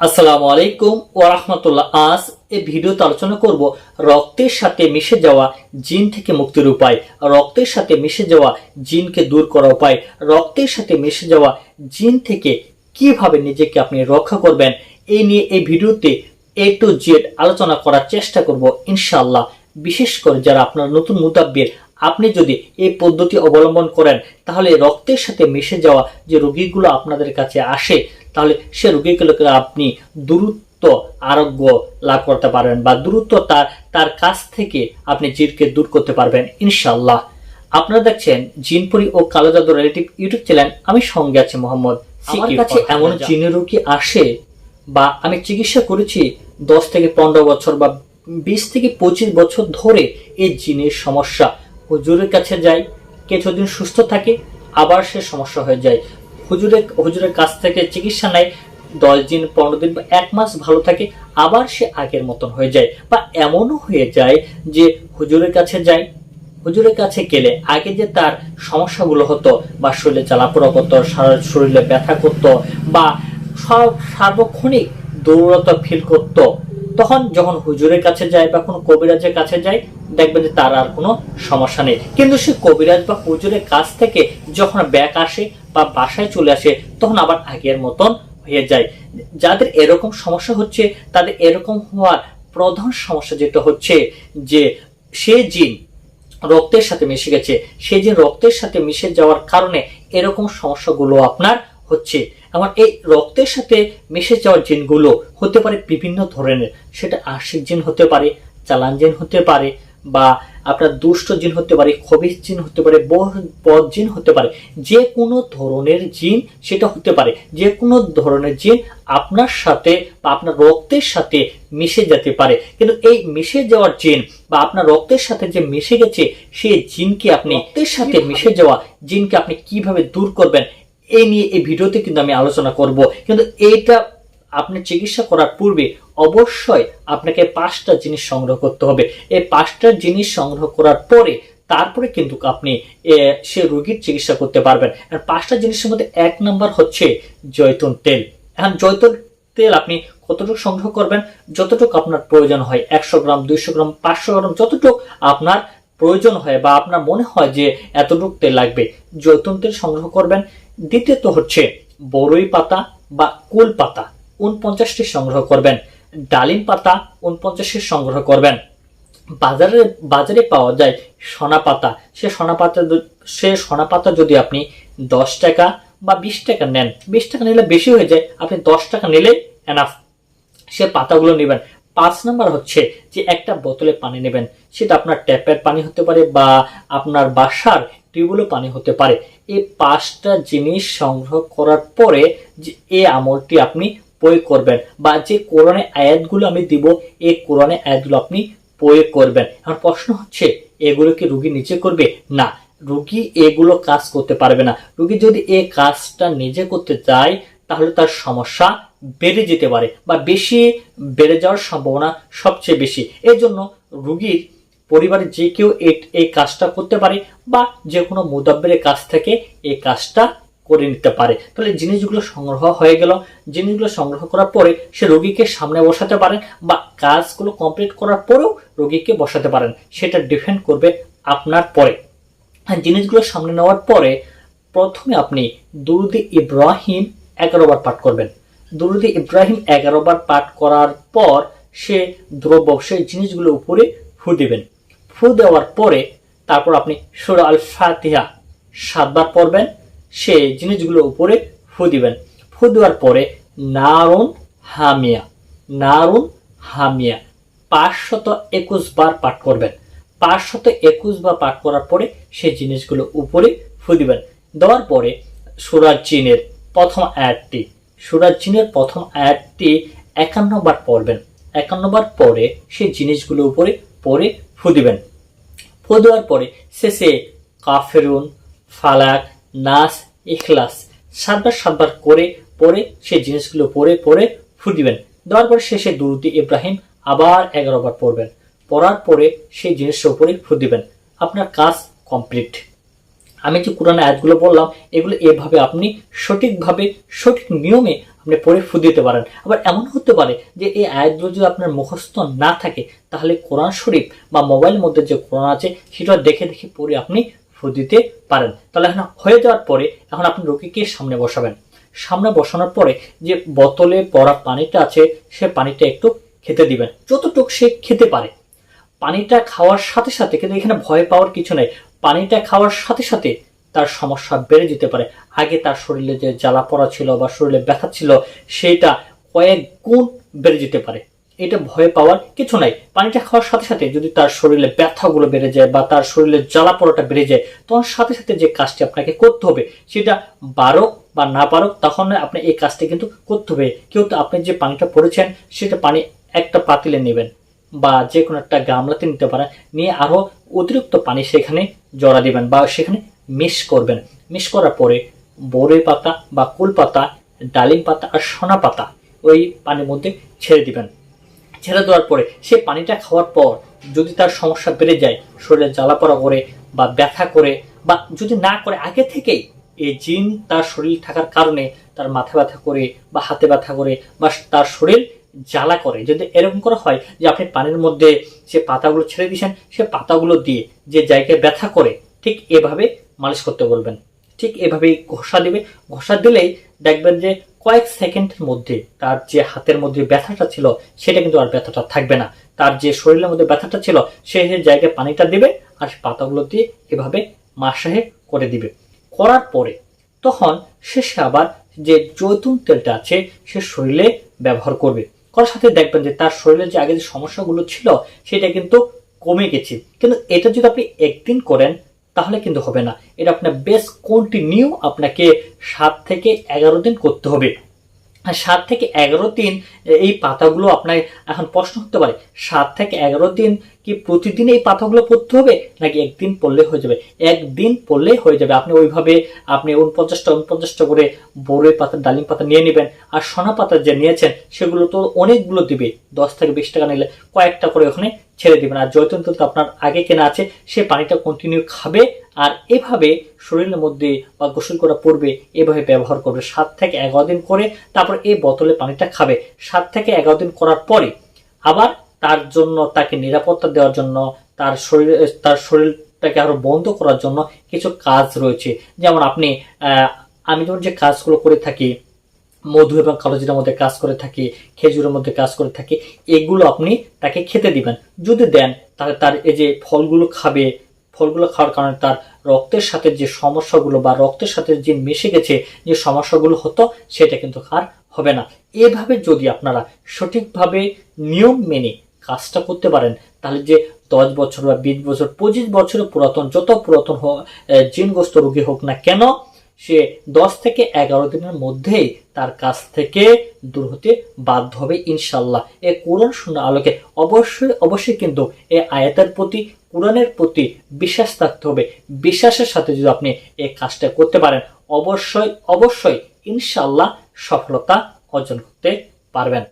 আসসালামু আলাইকুম ও রাহমাতুল্লাহ। আজ এই ভিডিওতে আলোচনা করব রক্তের সাথে মিশে যাওয়া জিন থেকে মুক্তির উপায়। রক্তের সাথে মিশে যাওয়া জিনকে দূর করার উপায়। রক্তের সাথে মিশে যাওয়া জিন থেকে কীভাবে নিজেকে আপনি রক্ষা করবেন, এই নিয়ে এই ভিডিওতে এ টু জেড আলোচনা করার চেষ্টা করব ইনশাআল্লাহ। বিশেষ করে যারা আপনার নতুন মুতাব্বির আপনি যদি এই পদ্ধতি অবলম্বন করেন, তাহলে রক্তের সাথে মিশে যাওয়া যে রোগীগুলো আপনাদের কাছে আসে তাহলে সে রোগীগুলোকে আপনি দ্রুত আরোগ্য লাভ করতে পারবেন বা দ্রুত তার তার কাছ থেকে আপনি জিনকে দূর করতে পারবেন ইনশাল্লাহ আপনারা দেখছেন জিনপুরি ও কালো জাদু রিলেটিভ ইউটিউব চ্যানেল। আমি সঙ্গে আছি মোহাম্মদ আমার কাছে এমন জিনের রোগী আসে বা আমি চিকিৎসা করেছি দশ থেকে পনেরো বছর বা বিশ থেকে পঁচিশ বছর ধরে এই জিনের সমস্যা। হুজুরের কাছে যায় কিছুদিন সুস্থ থাকে আবার সে সমস্যা হয়ে যায়। হুজুরের হুজুরের কাছ থেকে চিকিৎসা নেয়। দশ দিন, পনেরো দিন বা এক মাস ভালো থাকে, আবার সে আগের মতন হয়ে যায়। বা এমনও হয়ে যায় যে হুজুরের কাছে যায়, হুজুরের কাছে গেলে আগে যে তার সমস্যাগুলো হতো বা শরীরে জ্বালাপোড়া করতো, সারা শরীরে ব্যথা করতো বা সব সার্বক্ষণিক দৌড়তা ফিল করতো তখন যখন হুজুরের কাছে যায় বা কোনো কবিরাজের কাছে যায় দেখবেন যে তার আর কোনো সমস্যা নেই। কিন্তু সে কবিরাজ বা হুজুরের কাছ থেকে যখন ব্যাক আসে বা বাসায় চলে আসে, তখন আবার আগের মতন হয়ে যায়। যাদের এরকম সমস্যা হচ্ছে, তাদের এরকম হওয়ার প্রধান সমস্যা যেটা হচ্ছে যে, সে জিন রক্তের সাথে মিশে গেছে। সে জিন রক্তের সাথে মিশে যাওয়ার কারণে এরকম সমস্যাগুলো আপনার হচ্ছে। এমন এই রক্তের সাথে মিশে যাওয়ার জিনগুলো হতে পারে বিভিন্ন ধরনের। সেটা আশিক জিন হতে পারে চালান জিন হতে পারে বা আপনার দুষ্ট জিন হতে পারে খবিস জিন হতে পারে বদ জিন হতে পারে। যে কোনো ধরনের জিন সেটা হতে পারে। যে কোনো ধরনের জিন আপনার সাথে বা আপনার রক্তের সাথে মিশে যেতে পারে। কিন্তু এই মিশে যাওয়ার জিন বা আপনার রক্তের সাথে যে মিশে গেছে সেই জিনকে আপনি রক্তের সাথে মিশে যাওয়া জিনকে আপনি কীভাবে দূর করবেন এই নিয়ে এই ভিডিওতে কিন্তু আমি আলোচনা করব। কিন্তু এইটা আপনি চিকিৎসা করার পূর্বে অবশ্যই আপনাকে পাঁচটা জিনিস সংগ্রহ করতে হবে। এই পাঁচটা জিনিস সংগ্রহ করার পরে তারপরে কিন্তু আপনি সে রোগীর চিকিৎসা করতে পারবেন। আর পাঁচটা জিনিসের মধ্যে এক নাম্বার হচ্ছে জৈতুন তেল। এখন জৈতুন তেল আপনি কতটুকু সংগ্রহ করবেন? যতটুকু আপনার প্রয়োজন হয়, একশো গ্রাম, দুইশো গ্রাম, পাঁচশো গ্রাম, যতটুকু আপনার প্রয়োজন হয় বা আপনার মনে হয় যে এতটুকু তেল লাগবে জৈতুন তেল সংগ্রহ করবেন। দ্বিতীয়ত হচ্ছে বড়ই পাতা বা কুল পাতা উনপঞ্চাশটি সংগ্রহ করবেন। ডালিম পাতা উনপঞ্চাশটি সংগ্রহ করবেন। বাজারে বাজারে পাওয়া যায় সোনা পাতা। সে সোনা পাতা সে সোনা পাতা যদি আপনি দশ টাকা বা বিশ টাকা নেন, বিশ টাকা নিলে বেশি হয়ে যায়। আপনি দশ টাকা নিলে এনাফ সে পাতাগুলো নেবেন। পাঁচ নাম্বার হচ্ছে যে একটা বোতলে পানি নেবেন। সেটা আপনার ট্যাপের পানি হতে পারে বা আপনার বাসার টিউবওয়েলও পানি হতে পারে। এই পাঁচটা জিনিস সংগ্রহ করার পরে যে এই আমলটি আপনি প্রয়োগ করবেন বা যে কোরআনে আয়াতগুলো আমি দিব, এই কোরআনে আয়াতগুলো আপনি প্রয়োগ করবেন। আমার প্রশ্ন হচ্ছে, এগুলো কি রুগী নিচে করবে? না, রুগী এগুলো কাজ করতে পারবে না। রুগী যদি এই কাজটা নিজে করতে চায়, তাহলে তার সমস্যা বেড়ে যেতে পারে বা বেশি বেড়ে যাওয়ার সম্ভাবনা সবচেয়ে বেশি। এর জন্য রুগীর পরিবারে যে কেউ এই কাজটা করতে পারে বা যে কোনো মুদাব্বের কাছ থেকে এই কাজটা করে নিতে পারে। তাহলে জিনিসগুলো সংগ্রহ হয়ে গেল। জিনিসগুলো সংগ্রহ করার পরে সে রোগীকে সামনে বসাতে পারেন বা কাজগুলো কমপ্লিট করার পরেও রোগীকে বসাতে পারেন। সেটা ডিপেন্ড করবে আপনার পরে। জিনিসগুলো সামনে নেওয়ার পরে প্রথমে আপনি দুরুদি ইব্রাহিম এগারো বার পাঠ করবেন। দুরুদি ইব্রাহিম এগারো বার পাঠ করার পর সে দ্রব্য, সেই জিনিসগুলো উপরে ফু দিবেন। ফু দেওয়ার পরে তারপর আপনি সুর আল ফাতিহা সাতবার পড়বেন, সে জিনিসগুলো উপরে ফু দিবেন। ফু দেওয়ার পরে নারুন হামিয়া নারুন হামিয়া, পাঁচশত একুশ বার পাঠ করবেন। পাঁচশত একুশ বার পাঠ করার পরে সেই জিনিসগুলো উপরে ফু দিবেন। দেওয়ার পরে সুরাজ চিনের প্রথম আয়াতটি সুরাজ জিনের প্রথম আয়াতটি একান্ন বার পড়বেন। একান্ন বার পরে সেই জিনিসগুলো উপরে পরে ফু দিবেন। ফু দেওয়ার পরে শেষে কাফেরুন, ফালাক, নাস, ইখলাস সাতবার সাতবার করে পরে সেই জিনিসগুলো পরে পরে ফু দিবেন। দেওয়ার পরে শেষে দুরুদি ইব্রাহিম আবার এগারো বার পড়বেন। পড়ার পরে সেই জিনিসের উপরে ফু দিবেন। আপনার কাজ কমপ্লিট। আমি যে কোরআন আয়াতগুলো বললাম এগুলো এভাবে আপনি সঠিকভাবে, সঠিক নিয়মে আপনি পড়ে ফু দিতে পারেন। আবার এমন হতে পারে যে এই আয়াতগুলো যদি আপনার মুখস্থ না থাকে, তাহলে কোরআন শরীফ বা মোবাইলের মধ্যে যে কোরআন আছে, সেটা দেখে দেখে পড়ে আপনি ফু দিতে পারেন। তাহলে এখন হয়ে যাওয়ার পরে এখন আপনি রোগীকে সামনে বসাবেন। সামনে বসানোর পরে যে বোতলে পড়া পানিটা আছে, সে পানিটা একটু খেতে দিবেন। যতটুকু সে খেতে পারে। পানিটা খাওয়ার সাথে সাথে, কিন্তু এখানে ভয় পাওয়ার কিছু নেই। পানিটা খাওয়ার সাথে সাথে তার সমস্যা বেড়ে যেতে পারে। আগে তার শরীরে যে জ্বালা পড়া ছিল বা শরীরে ব্যথা ছিল, সেটা কয়েক গুণ বেড়ে যেতে পারে। এটা ভয় পাওয়ার কিছু নাই। পানিটা খাওয়ার সাথে সাথে যদি তার শরীরে ব্যথাগুলো বেড়ে যায় বা তার শরীরে জ্বালা পড়াটা বেড়ে যায়, তখন সাথে সাথে যে কাজটি আপনাকে করতে হবে, সেটা বারক বা না পারক তখন আপনি এই কাজটি কিন্তু করতে হবে। কেউ তো আপনি যে পানিটা পড়েছেন, সেটা পানি একটা পাতিলে নেবেন বা যে কোনো একটা গামলাতে নিতে পারেন। নিয়ে আরও অতিরিক্ত পানি সেখানে জড়া দিবেন বা সেখানে মিশ করবেন। মিশ করার পরে বড়ই পাতা বা কুল পাতা, ডালিম পাতা আর সোনা পাতা ওই পানির মধ্যে ছেড়ে দিবেন। ছেড়ে দেওয়ার পরে সে পানিটা খাওয়ার পর যদি তার সমস্যা বেড়ে যায়, শরীরে জ্বালা পড়া করে বা ব্যথা করে বা যদি না করে, আগে থেকেই এই জিন তার শরীর থাকার কারণে তার মাথা ব্যথা করে বা হাতে ব্যথা করে বা তার শরীর জ্বালা করে। যদি এরকম করা হয় যে আপনি পানির মধ্যে যে পাতাগুলো ছেড়ে দিয়েছেন, সে পাতাগুলো দিয়ে যে জায়গায় ব্যথা করে, ঠিক এভাবে মালিশ করতে বলবেন। ঠিক এভাবেই ঘষা দিবে। ঘষা দিলেই দেখবেন যে কয়েক সেকেন্ডের মধ্যে তার যে হাতের মধ্যে ব্যথাটা ছিল, সেটা কিন্তু আর ব্যথাটা থাকবে না। তার যে শরীরের মধ্যে ব্যথাটা ছিল, সে জায়গায় পানিটা দিবে আর সে পাতাগুলো দিয়ে এভাবে মাসাহে করে দিবে। করার পরে তখন শেষে আবার যে জৈতুন তেলটা আছে, সে শরীরে ব্যবহার করবে। করার সাথে দেখবেন যে তার শরীরে যে আগে যে সমস্যাগুলো ছিল, সেটা কিন্তু কমে গেছে। কিন্তু এটা যদি আপনি একদিন করেন, তাহলে কিন্তু হবে না। এটা আপনার বেশ কন্টিনিউ আপনাকে সাত থেকে এগারো দিন করতে হবে। সাত থেকে এগারো দিন এই পাতাগুলো আপনার এখন প্রশ্ন হতে পারে, সাত থেকে এগারো দিন কি প্রতিদিন এই পাতাগুলো পড়তে হবে নাকি একদিন পড়লে হয়ে যাবে? একদিন পড়লেই হয়ে যাবে। আপনি ওইভাবে আপনি উনপঞ্চাশটা উনপঞ্চাশটা করে বড়ই পাতা, ডালিম পাতা নিয়ে নেবেন আর সোনা পাতা যে নিয়েছেন সেগুলো তো অনেকগুলো দিবে। দশ থেকে বিশ টাকা নিলে কয়েকটা করে ওখানে ছেড়ে দিবেন। আর তেল তো আপনার আগে কেনা আছে, সে পানিটা কন্টিনিউ খাবে আর এভাবে শরীরের মধ্যে বা গোসল করা পড়বে এভাবে ব্যবহার করবে। সাত থেকে এগারো দিন করে তারপর এই বোতলে পানিটা খাবে। সাত থেকে এগারো দিন করার পরে আবার তার জন্য তাকে নিরাপত্তা দেওয়ার জন্য, তার শরীর, তার শরীরটাকে আরও বন্ধ করার জন্য কিছু কাজ রয়েছে। যেমন আপনি আমি যেমন যে কাজগুলো করে থাকি, মধু এবং কালোজিরার মধ্যে কাজ করে থাকি, খেজুরের মধ্যে কাজ করে থাকি, এগুলো আপনি তাকে খেতে দিবেন। যদি দেন, তাহলে তার এই যে ফলগুলো খাবে ফলগুলো খাওয়ার কারণে তার রক্তের সাথে যে সমস্যাগুলো বা রক্তের সাথে যে মিশে গেছে, যে সমস্যাগুলো হতো, সেটা কিন্তু আর হবে না। এভাবে যদি আপনারা সঠিকভাবে নিয়ম মেনে কাজটা করতে পারেন, তাহলে যে দশ বছর বা বিশ বছর, পঁচিশ বছরের পুরাতন, যত পুরাতন জিনগ্রস্ত রোগী হোক না কেন, সে দশ থেকে এগারো দিনের মধ্যেই তার কাছ থেকে দূর হতে বাধ্য হবে ইনশাল্লাহ এ কোরআন শূন্য আলোকে অবশ্যই অবশ্যই কিন্তু এ আয়াতের প্রতি কোরআনের প্রতি বিশ্বাস থাকতে হবে। বিশ্বাসের সাথে যদি আপনি এই কাজটা করতে পারেন, অবশ্যই অবশ্যই ইনশাল্লাহ সফলতা অর্জন করতে পারবেন।